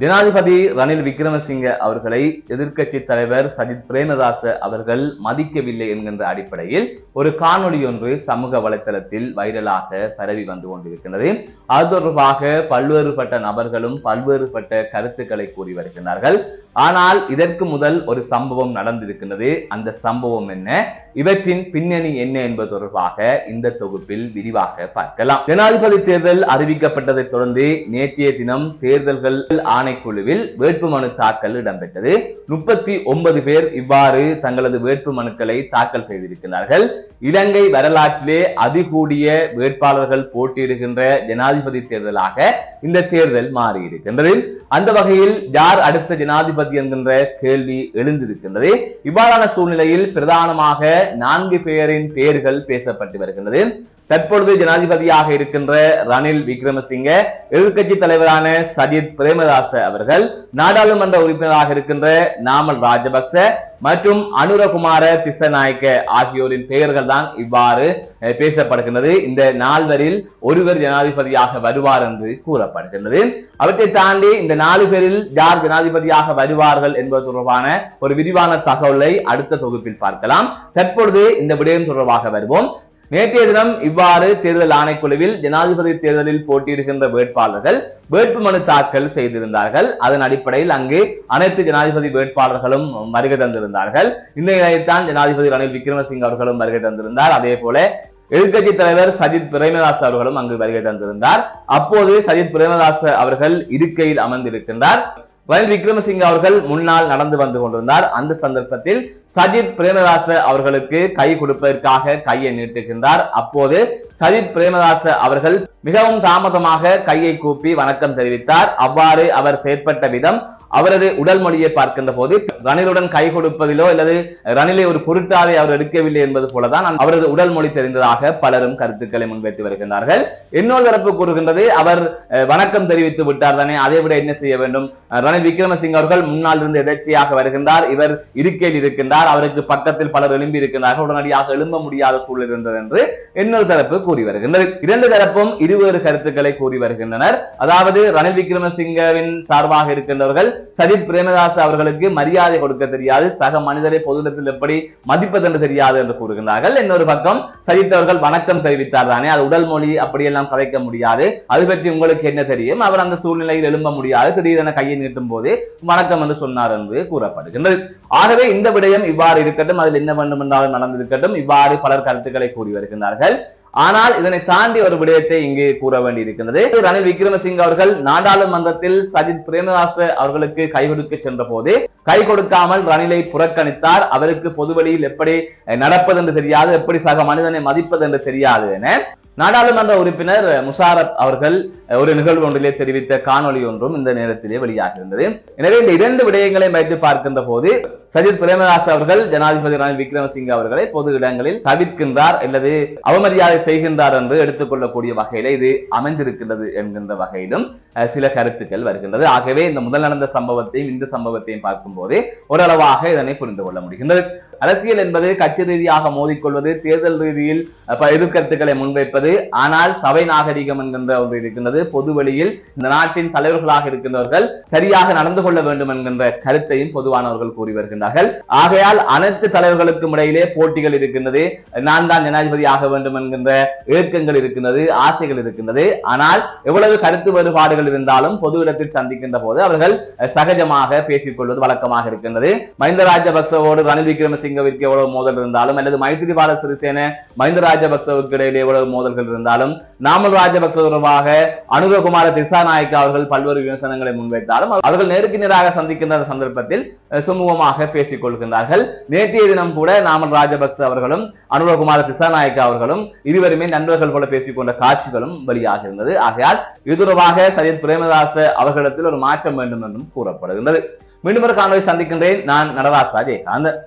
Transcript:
ஜனாதிபதி ரணில் விக்ரமசிங்க அவர்களை எதிர்க்கட்சி தலைவர் சஜித் பிரேமதாச அவர்கள் மதிக்கவில்லை என்கின்ற அடிப்படையில் ஒரு காணொலி ஒன்று சமூக வலைத்தளத்தில் வைரலாக பரவி வந்து கொண்டிருக்கின்றது. அது தொடர்பாக பல்வேறுபட்ட நபர்களும் பல்வேறுபட்ட கருத்துக்களை கூறி வருகின்றார்கள். ஆனால் இதற்கு முதல் ஒரு சம்பவம் நடந்திருக்கின்றது. அந்த சம்பவம் என்ன? இவற்றின் பின்னணி என்ன என்பது தொடர்பாக இந்த தொகுப்பில் விரிவாக பார்க்கலாம். ஜனாதிபதி தேர்தல் அறிவிக்கப்பட்டதை தொடர்ந்து நேற்றைய தினம் தேர்தல்கள் ஆணைக்குழுவில் வேட்புமனு தாக்கல் இடம்பெற்றது. முப்பத்தி ஒன்பது பேர் இவ்வாறு தங்களது வேட்பு மனுக்களை தாக்கல் செய்திருக்கிறார்கள் இலங்கை வரலாற்றிலே அதிகூடிய வேட்பாளர்கள் போட்டியிடுகின்ற ஜனாதிபதி தேர்தலாக இந்த தேர்தல் மாறியிருக்கின்றது. அந்த வகையில் யார் அடுத்த ஜனாதிபதி என்கின்ற கேள்வி எழுந்திருக்கின்றது. இவ்வாறான சூழ்நிலையில் பிரதானமாக நான்கு பேரின் பெயர்கள் பேசப்பட்டு வருகின்றது. தற்பொழுது ஜனாதிபதியாக இருக்கின்ற ரணில் விக்ரமசிங்க எதிர்கட்சி தலைவரான சஜித் பிரேமதாச அவர்கள் நாடாளுமன்ற உறுப்பினராக இருக்கின்ற நாமல் ராஜபக்ச மற்றும் அனுரகுமார திசநாயக்க ஆகியோரின் பெயர்கள் தான் இவ்வாறு பேசப்படுகின்றது. இந்த நால்வரில் ஒருவர் ஜனாதிபதியாக வருவார் என்று கூறப்படுகின்றது. அவற்றை தாண்டி இந்த நாலு பேரில் யார் ஜனாதிபதியாக வருவார்கள் என்பது தொடர்பான ஒரு விரிவான தகவலை அடுத்த தொகுப்பில் பார்க்கலாம். தற்பொழுது இந்த விடயம் தொடர்பாக வருவோம். நேற்றைய தினம் இவ்வாறு தேர்தல் ஆணைக்குழுவில் ஜனாதிபதி தேர்தலில் போட்டியிடுகின்ற வேட்பாளர்கள் வேட்புமனு தாக்கல் செய்திருந்தார்கள். அதன் அடிப்படையில் அங்கு அனைத்து ஜனாதிபதி வேட்பாளர்களும் வருகை தந்திருந்தார்கள். இந்த நிலையில்தான் ஜனாதிபதி ரணில் விக்ரமசிங்க அவர்களும் வருகை தந்திருந்தார். அதே போல எதிர்கட்சி தலைவர் சஜித் பிரேமதாஸ் அவர்களும் அங்கு வருகை தந்திருந்தார். அப்போது சஜித் பிரேமதாஸ் அவர்கள் இருக்கையில் அமர்ந்திருக்கின்றார். ரணில் விக்ரமசிங்க அவர்கள் முன்னால் நடந்து வந்து கொண்டிருந்தார். அந்த சந்தர்ப்பத்தில் சஜித் பிரேமதாச அவர்களுக்கு கை கொடுப்பதற்காக கையை நீட்டுகின்றார். அப்போது சஜித் பிரேமதாச அவர்கள் மிகவும் தாமதமாக கையை கூப்பி வணக்கம் தெரிவித்தார். அவ்வாறு அவர் செயற்பட்ட விதம் அவரது உடல் மொழியை பார்க்கின்ற போது ரணிலுடன் கை கொடுப்பதிலோ அல்லது ரணிலை ஒரு பொருட்டாவை அவர் எடுக்கவில்லை என்பது போலதான் அவரது உடல் மொழி தெரிந்ததாக பலரும் கருத்துக்களை முன்வைத்து வருகின்றார்கள். இன்னொரு தரப்பு கூறுகின்றது அவர் வணக்கம் தெரிவித்து விட்டார் தானே அதை விட என்ன செய்ய வேண்டும்? ரணில் விக்ரமசிங்க அவர்கள் முன்னால் இருந்து எதர்ச்சியாக வருகின்றார் இவர் இருக்கையில் இருக்கின்றார் அவருக்கு பக்கத்தில் பலர் எழும்பி இருக்கின்றார்கள் உடனடியாக எழும்ப முடியாத சூழல் இருந்தது என்று இன்னொரு தரப்பு கூறி வருகின்றது. இரண்டு தரப்பும் இருவேறு கருத்துக்களை கூறி வருகின்றனர். அதாவது ரணில் விக்ரமசிங்கவின் சார்பாக இருக்கின்றவர்கள் சஜித் பிரேமதாஸ் அவர்களுக்கு மரியாதை கொடுக்க தெரியாது. சக மனிதரை பொதுடத்தில் எப்படி மதிப்பதென்று தெரியாது என்று கூறுகின்றார்கள். இன்னொரு பக்கம் சஜித் அவர்கள் வணக்கம் தெரிவித்தார் தானே. அது உடல் மொழி அப்படியெல்லாம் கதைக்க முடியாது. அது பற்றி உங்களுக்கு என்ன தெரியும்? அவர் அந்த சூழ்நிலையில் எழும்ப முடியாது. திடீரென கையை நீட்டும் போது வணக்கம் என்று சொன்னார் என்று கூறப்படுகின்றது. ஆகவே இந்த விடயம் இவ்வாறு இருக்கட்டும். அதில் என்ன வேண்டும் என்றாலும் நடந்திருக்கட்டும். இவ்வாறு பலர் கருத்துக்களை கூறி வருகின்றார்கள். ஆனால் இதனை தாண்டி ஒரு விடயத்தை இங்கு கூற வேண்டி இருக்கின்றது ரணில் விக்ரமசிங்க அவர்கள் நாடாளுமன்றத்தில் சஜித் பிரேமதாச அவர்களுக்கு கை கொடுக்க சென்ற போது கை கொடுக்காமல் ரணிலை புறக்கணித்தார். அவருக்கு பொது வழியில் எப்படி நடப்பது என்று தெரியாது எப்படி சக மனிதனை மதிப்பது என்று தெரியாது என நாடாளுமன்ற உறுப்பினர் முஷாரப் அவர்கள் ஒரு நிகழ்வு ஒன்றிலே தெரிவித்த காணொலி ஒன்றும் இந்த நேரத்திலே வெளியாக இருந்தது எனவே இந்த இரண்டு விடயங்களை வைத்து பார்க்கின்ற போது சஜித் பிரேமதாஸ் அவர்கள் ஜனாதிபதி ரணில் விக்ரமசிங்க அவர்களை பொது இடங்களில் தவிர்க்கின்றார் அல்லது அவமரியாதை செய்கின்றார் என்று எடுத்துக்கொள்ளக்கூடிய வகையில இது அமைந்திருக்கிறது என்கின்ற வகையிலும் சில கருத்துக்கள் வருகின்றது. ஆகவே இந்த முதல் நடந்த சம்பவத்தையும் இந்த சம்பவத்தையும் பார்க்கும் போது ஓரளவாக இதனை புரிந்து கொள்ள முடிகின்றது. அரசியல் என்பது கட்சி ரீதியாக மோதிக்கொள்வது தேர்தல் ரீதியில் எதிர்கருத்துக்களை முன்வைப்பது இருக்கின்றது ஆனால் சபை நாகரிகம் என்கின்ற ஒன்று இருக்கின்றது. பொது வழியில் இந்த நாட்டின் தலைவர்களாக இருக்கின்றவர்கள் சரியாக நடந்து கொள்ள வேண்டும் என்கின்ற கருத்தையும் பொதுவானவர்கள் கூறி வருகின்றார்கள். ஆகையால் அனைத்து தலைவர்களுக்கும் இடையிலே போட்டிகள் இருக்கின்றது. நான் தான் ஜனாதிபதி ஆக வேண்டும் என்கின்ற ஏக்கங்கள் இருக்கின்றது ஆசைகள் இருக்கின்றது. ஆனால் எவ்வளவு கருத்து வேறுபாடுகள் இருந்தாலும் பொது இடத்தில் சந்திக்கின்ற போது அவர்கள் சகஜமாக பேசிக் கொள்வது வழக்கமாக இருக்கின்றது. மஹிந்த ராஜபக்சவோடு ரணில் விக்ரமசிங்கவிற்கு எவ்வளவு மோதல் இருந்தாலும் அல்லது மைத்திரிபால சிறிசேன மஹிந்த ராஜபக்சவுக்கு இடையிலே எவ்வளவு மோதல் மோதல்கள் இருந்தாலும் நாமல் ராஜபக்ச தொடர்பாக அனுரகுமார திசாநாயக்க அவர்கள் பல்வேறு விமர்சனங்களை முன்வைத்தாலும் அவர்கள் நேருக்கு நேராக சந்திக்கின்ற சந்தர்ப்பத்தில் சுமூகமாக பேசிக் கொள்கின்றார்கள். நேற்றைய தினம் கூட நாமல் ராஜபக்ச அவர்களும் அனுரகுமார திசாநாயக்க அவர்களும் இருவருமே நண்பர்கள் போல பேசிக்கொண்ட காட்சிகளும் வெளியாக இருந்தது. ஆகையால் இது தொடர்பாக சையத் பிரேமதாச அவர்களிடத்தில் ஒரு மாற்றம் வேண்டும் என்றும் கூறப்படுகின்றது. மீண்டும் ஒரு காணொலி சந்திக்கின்றேன். நான் நடராசா ஜெயகாந்தன்.